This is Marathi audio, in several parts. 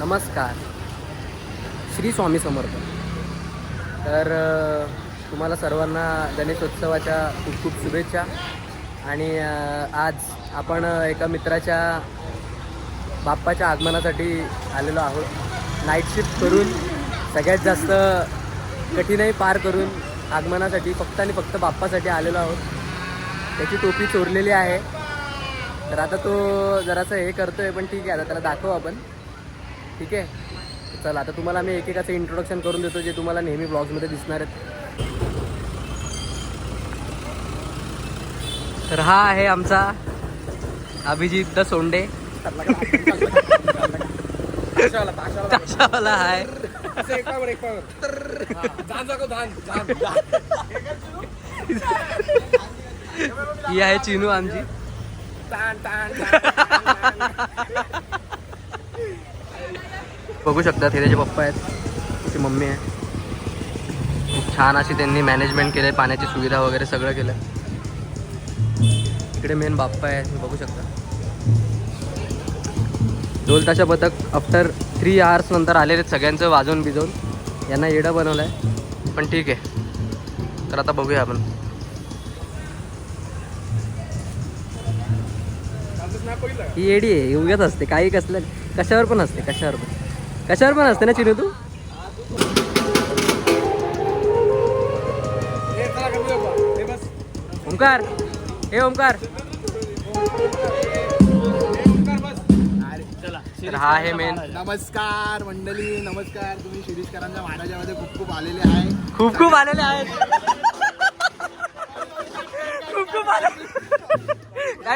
नमस्कार. श्री स्वामी समर्थ. तर तुम्हाला सर्वांना गणेशोत्सवाच्या खूप खूप शुभेच्छा. आणि आज आपण एका मित्राच्या बाप्पाच्या आगमनासाठी आलेलो आहोत. नाईट शिफ्ट करून सगळ्यात जास्त कठीणही पार करून आगमनासाठी फक्त आणि फक्त बाप्पासाठी आलेलो आहोत. त्याची टोपी चोरलेली आहे. तर आता तो जरासं हे करतोय पण ठीक आहे. आता त्याला दाखवू आपण. ठीक आहे? चला आता तुम्हाला मी एकेकाचं इंट्रोडक्शन करून देतो जे तुम्हाला नेहमी ब्लॉग्समध्ये दिसणार आहेत. तर हा आहे आमचा अभिजित द सोंडे. आहे ही. आहे चिनू आमची. बघू शकता हे त्याचे पप्पा आहेत त्याची मम्मी आहे. खूप छान अशी त्यांनी मॅनेजमेंट केलं पाण्याची सुविधा वगैरे सगळं केलं इकडे मेन बाप्पा आहे तुम्ही बघू शकता. ढोल ताशा पथक आफ्टर थ्री आवर्स नंतर आलेले सगळ्यांचं वाजवून बिजवून यांना येडं बनवलं आहे पण ठीक आहे. तर आता बघूया आपण. ही येडी आहे उगत असते काही कसलं कशावर पण असते कशावर पण. कशावर पण असते ना चिनू तू? ओंकार. हे ओंकार. तर हा आहे मेन नमस्कार मंडळी. नमस्कार. तुम्ही शिरीषकरांच्या महाराजामध्ये खूप खूप आलेले आहे. खूप खूप आलेले आहेत. खूप खूप आले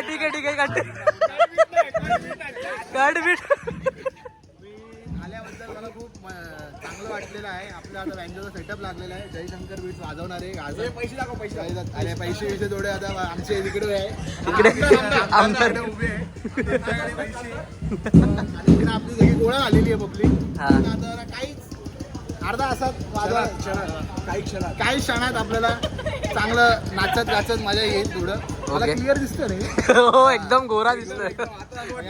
ठीक आहे ठीक आहे काढते काढ बीट वाटलेलं आहे. आपलं आता बँकेचा सेटअप लागलेला आहे. जयशंकर बीट वाजवणारे गाजर पैसे दाखव पैसे अरे पैसे विषय थोडे आता आमचे तिकडे आहे. इकडे. आमदार उभे आहे इकडे आपली सगळी गोळा झालेली आहे पब्लिक. हा. आता जरा काहीच अर्धा असात वाजवा काही क्षणात. काही क्षणात आपल्याला चांगलं नाचत गाचत मजा येईल थोडं मला. क्लिअर दिसतं नाही हो एकदम गोरा दिसतोय.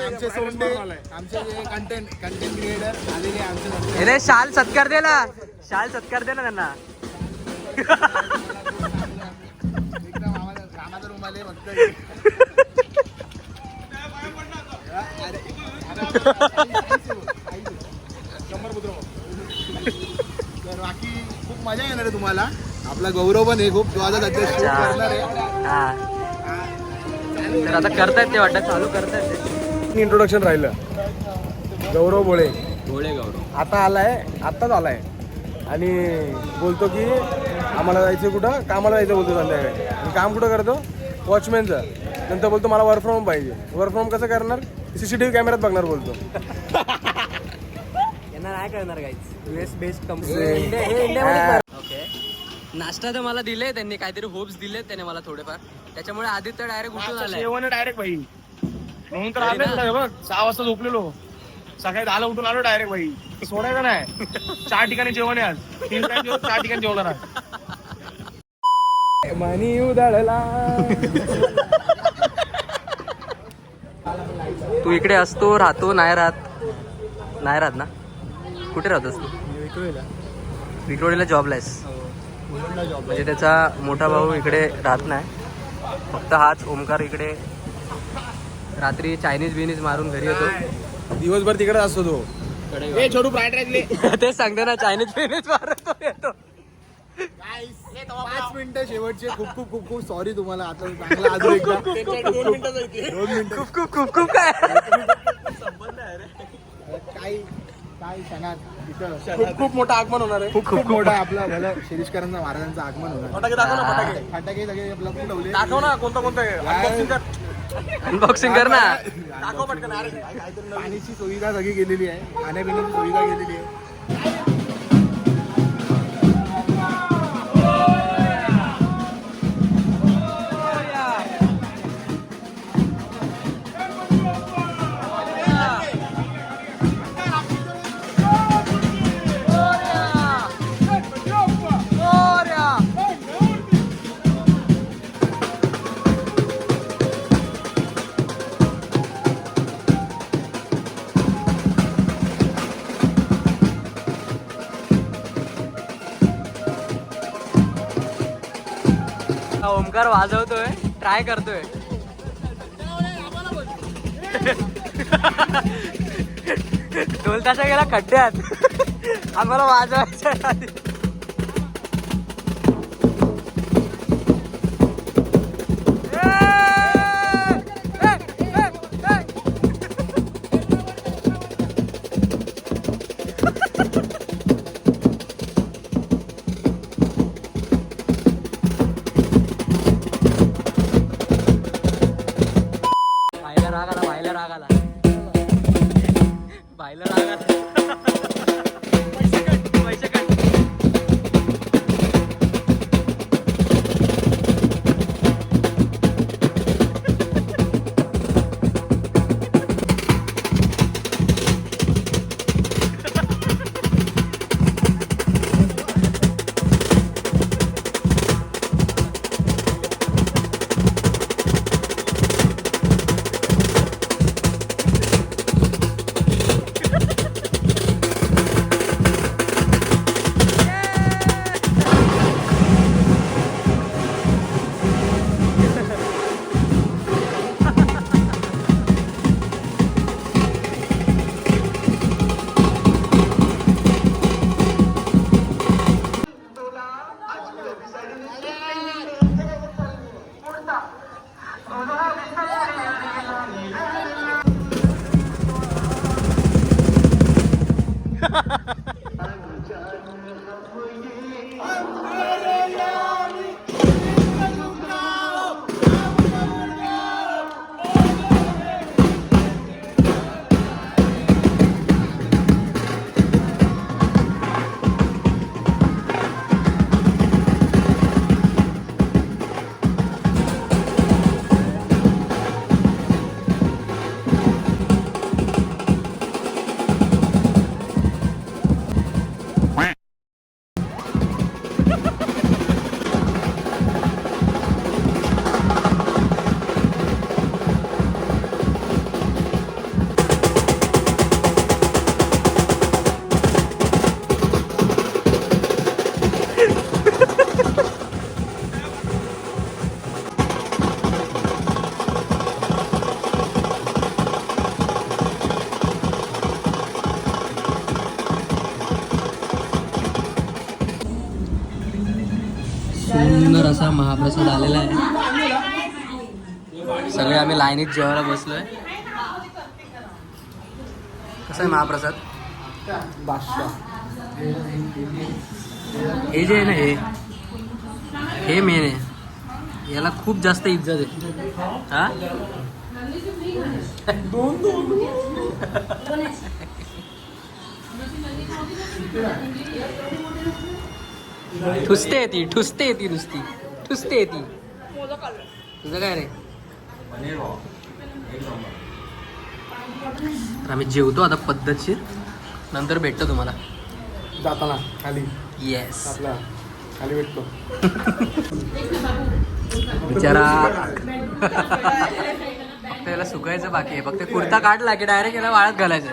आमचे सोंडे आमचे जे कंटेंट कंटेंट क्रिएटर आलेले आमचे. अरे शाल सत्कार दे ना. शाल सत्कार दे ना त्यांना. एकदम आम्हाला कामाचा रूम आले फक्त अरे, तर बाकी खूप मजा येणार आहे तुम्हाला. आपला गौरव पण आहे खूप. जो आता सध्या shoot करणार आहे. हा. तर आता करतायत ते वाटत चालू करतायत ते. इंट्रोडक्शन राहिलं. गौरव बोळे गोळे गौरव. आता आलाय आत्ताच आलाय. आणि बोलतो की आम्हाला जायचं कुठं? कामाला जायचं बोलतो संध्याकाळी. आणि काम कुठं करतो? वॉचमॅनचं. नंतर बोलतो मला वर्क फ्रॉम पाहिजे. वर्क फ्रॉम कसं करणार? सीसीटीव्ही कॅमेऱ्यात बघणार बोलतो. यांना नाही करणार गाईज युएस बेस्ड कंपनी नाश्ता तर मला दिले त्यांनी काहीतरी होप्स दिले त्याने मला थोडेफार. त्याच्यामुळे आदित्य डायरेक्ट उठून आलाय. जेवण डायरेक्ट भाई. म्हणून तर ना. नाही बघ सहा वाजता झोपलेलो. सकाळी दहाला उठून आलो डायरेक्ट भाई. सोडायचं नाही. चार ठिकाणी जेवण आहे आज. तीन टाइम जेवण चार ठिकाणी जेवणार आज मनी उधळला. तू इकडे असतो राहतो नाही राहत. नाही राहत ना? कुठे राहतोस तू? विक्रोळीला. जॉबला आहेस म्हणजे त्याचा मोठा भाऊ इकडे राहत नाही. फक्त हाच ओमकार इकडे रात्री चायनीज बिनीज मारून घरी येतो. दिवसभर तिकडे असतो तो. छोटू फ्राईड राईस तेच सांगते ना चायनीज बिनीज मारून तो येतो. पाच मिनिटं शेवटचे. खूप खूप खूप खूप सॉरी तुम्हाला. आता अजून दोन मिनिटं खूप. खूप खूप खूप काय? काही काही खूप खूप मोठं आगमन होणार आहे. खूप खूप मोठा आपला भलं शिरीषकरांचा महाराजांचं आगमन होणार फटाके दाखव ना फटाके. फटाके सगळे दाखव ना कोणतं कोणतं. अनबॉक्सिंग कर. ना. दाखव पटकन. अरे पाण्याची सुविधा सगळी केलेली आहे? खाण्यापिण्याची सुविधा केलेली आहे? ओंकार वाजवतोय ट्राय करतोय. ढोल ताशा गेला खड्ड्यात. आम्हाला वाजवायचं बायला लागणार. पैसे कट पैसे कट असा महाप्रसाद आलेला आहे. सगळे आम्ही लाईनीत जेवायला बसलोय. कसा आहे महाप्रसाद? हे जे आहे ना हे हे मेन आहे. याला खूप जास्त इज्जत आहे. हा? ठुसते ती ठुसते ती नुसती. ठुसते ती. तुझं काय रे? तर आम्ही जेवतो आता पद्धतशीर. नंतर भेटतो तुम्हाला. जाताना खाली. येस आपला. खाली भेटतो. बिचारा. फक्त याला सुकायचं बाकी आहे. फक्त कुर्ता काढला की डायरेक्ट याला वाळत घालायचं.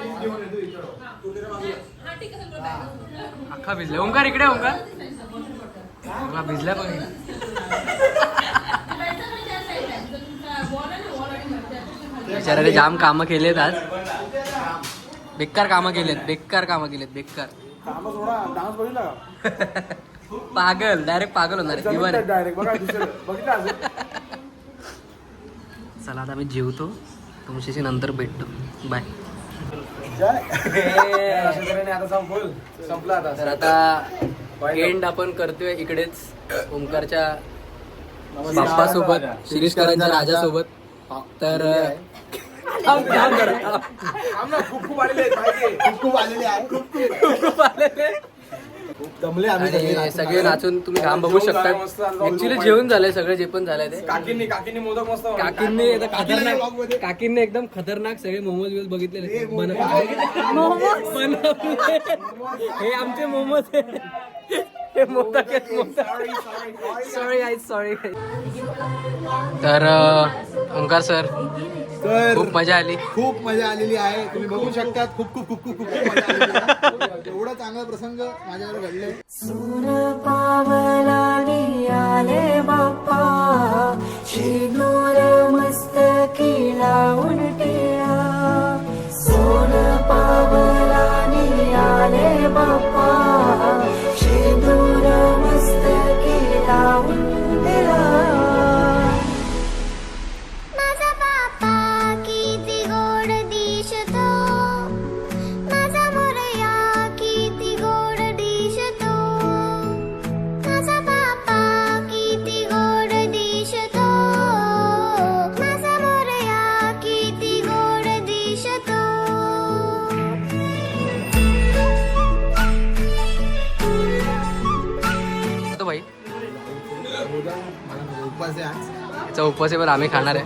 अख्खा भिजला ओंकार इकडे ओंकार. ओंकार भिजला पण बिचाराने जाम कामं केलेत आज. बेकार कामं केलेत बेकार कामं केलेत बेकार. पागल डायरेक्ट पागल होणार असेल चला आता आम्ही जेवतो. तुमच्याशी नंतर भेटतो. बाय तर आता एंड आपण करतोय इकडेच. ओंकारच्या बाप्पा सोबत शिरीषकरांच्या राजा सोबत तर थांब, थांब जरा, थांब. थांब ना, खूप खूप आलेले आहेत माहिती आहे. खूप खूप आलेले आहे खूप आलेले. दमले आम्ही सगळे आणि नाचून. सगळे नाचून तुम्ही घाम बघू शकता ऍक्च्युली. जेवण झालंय सगळं जे पण झालंय ते काकींनी काकींनी मोदक मस्त. काकींनी vlog खतरनाक. काकींनी एकदम खतरनाक सगळे मोमोज बिमोज बघितलेले हे. हे आमचे मोमोज आहे. सॉरी सॉरी तर ओंकार सर तर खूप मजा आली. खूप मजा आलेली आहे. तुम्ही बघू शकता खूप खूप खूप खूप खूप एवढा चांगला प्रसंग माझ्यावर घडले चा उपवास आहे बरं आम्ही खाणार आहे.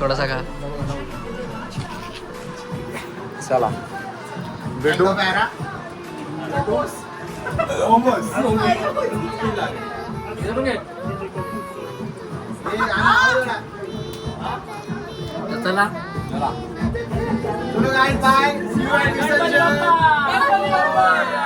थोडासा खा. चला. भेटू. चला. चला. बाय